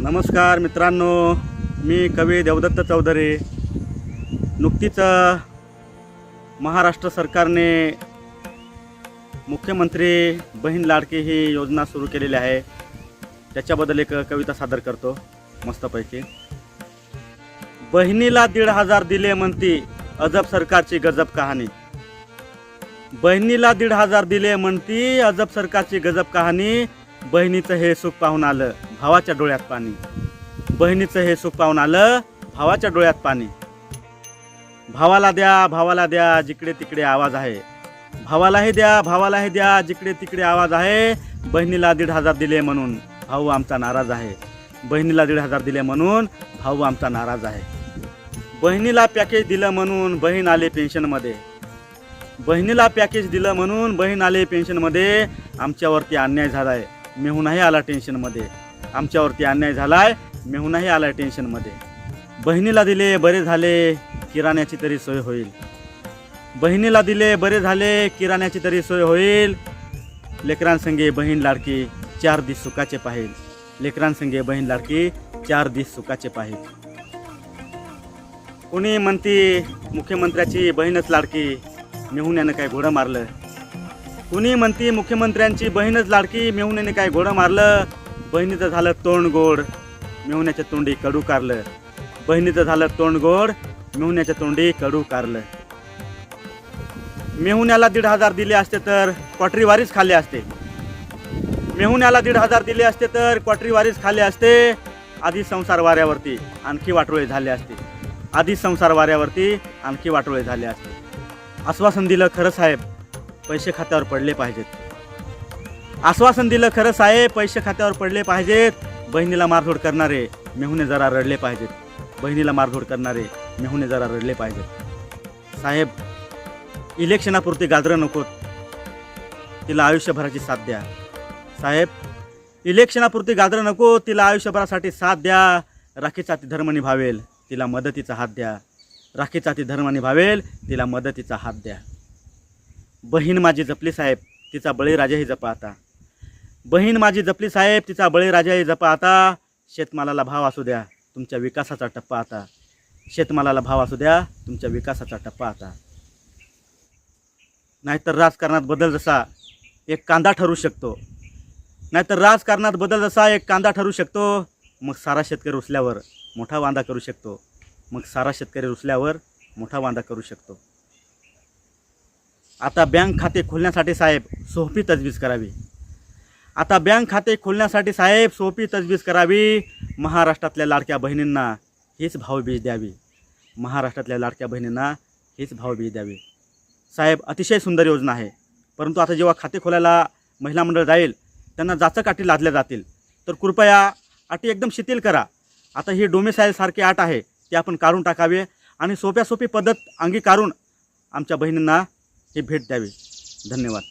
नमस्कार मित्रांनो मी कवी देवदत्त चौधरी. नुकतीच महाराष्ट्र सरकारने मुख्यमंत्री बहीण लाडकी ही योजना सुरू केलेली आहे. त्याच्याबद्दल एक कविता सादर करतो मस्तपैकी. बहिणीला दीड हजार दिले म्हणती अजब सरकारची गजब कहाणी. बहिणीला दीड हजार दिले म्हणती अजब सरकारची गजब कहाणी. बहिणीचं हे सुख पाहून आलं. भावाच्या डोळ्यात पाणी. बहिणीचं हे सुख पाहून आलं भावाच्या डोळ्यात पाणी. भावाला द्या भावाला द्या जिकडे तिकडे आवाज आहे. भावालाही द्या भावालाही द्या जिकडे तिकडे आवाज आहे. बहिणीला दीड हजार दिले म्हणून भाऊ आमचा नाराज आहे. बहिणीला दीड हजार दिले म्हणून भाऊ आमचा नाराज आहे. बहिणीला पॅकेज दिलं म्हणून बहीण आले पेन्शनमध्ये बहिणीला पॅकेज दिलं म्हणून बहीण आले पेन्शनमध्ये आमच्यावरती अन्याय झाला आहे मेहूनही आला टेन्शनमध्ये आमच्यावरती अन्याय झाला आहे मेहूनही आला टेन्शनमध्ये. बहिणीला दिले बरे झाले किराण्याची तरी सोय होईल. बहिणीला दिले बरे झाले किराण्याची तरी सोय होईल. लेकरांसंगे बहीण लाडकी चार दिस सुखाचे पाहिल. लेकरांसंगे बहीण लाडकी चार दिस सुखाचे पाहिल. कोणी म्हणती मुख्यमंत्र्याची बहीणच लाडकी मेहुण्यानं काय घोडं मारलं? कुणी म्हणती मुख्यमंत्र्यांची बहीणच लाडकी मेहुण्याने काय घोडं मारलं? बहिणीचं झालं तोंड गोड मेहुण्याच्या तोंडी कडू कारलं. बहिणीचं झालं तोंड गोड मेहुण्याच्या तोंडी कडू कारलं. मेहुण्याला दीड हजार दिले असते तर क्वाटरीवारीच खाल्ले असते. मेहुण्याला दीड हजार दिले असते तर क्वाटरीवारीच खाल्ले असते. आधी संसार वाऱ्यावरती आणखी वाटोळे झाले असते. आधी संसार वाऱ्यावरती आणखी वाटोळे झाले असते. आश्वासन दिलं खरं साहेब पैसे खात्यावर पडले पाहिजेत. आश्वासन दिलं खरं साहेब पैसे खात्यावर पडले पाहिजेत. बहिणीला मारधोड करणारे मेहूने जरा रडले पाहिजेत. बहिणीला मारधोड करणारे मेहूने जरा रडले पाहिजेत. साहेब इलेक्शनापुरती गाजरं नकोत तिला आयुष्यभराची साथ द्या. साहेब इलेक्शनापुरती गाजरं नको तिला आयुष्यभरासाठी साथ द्या. राखीचा ती धर्म निभावेल तिला मदतीचा हात द्या. राखीचा ती धर्म निभावेल तिला मदतीचा हात द्या. बहीण माझी जपली साहेब तिचा बळीराजाही जपा आता. बहीण माझी जपली साहेब तिचा बळीराजाही जपा आता. शेतमालाला भाव असू द्या तुमच्या विकासाचा टप्पा आता. शेतमालाला भाव असू द्या तुमच्या विकासाचा टप्पा आता. नाहीतर राजकारणात बदल जसा एक कांदा ठरू शकतो. नाहीतर राजकारणात बदल जसा एक कांदा ठरू शकतो मग सारा शेतकरी रुसल्यावर मोठा वांदा करू शकतो. मग सारा शेतकरी रुसल्यावर मोठा वांदा करू शकतो. आता बँक खाते खोलण्यासाठी साहेब सोपी तजवीज करावी. आता बँक खाते खोलण्यासाठी साहेब सोपी तजवीज करावी. महाराष्ट्रातल्या लाडक्या बहिणींना हीच भावबीज द्यावी. महाराष्ट्रातल्या लाडक्या बहिणींना हीच भावबीज द्यावी. साहेब अतिशय सुंदर योजना आहे. परंतु आता जेव्हा खाते खोलायला महिला मंडळ जाईल त्यांना जाचक अटी लादल्या जातील. तर कृपया अटी एकदम शिथिल करा. आता ही डोमेसाईलसारखी अट आहे ती आपण काढून टाकावे आणि सोप्या सोपी पद्धत अंगीकारून आमच्या बहिणींना ही भेट द्यावी. धन्यवाद.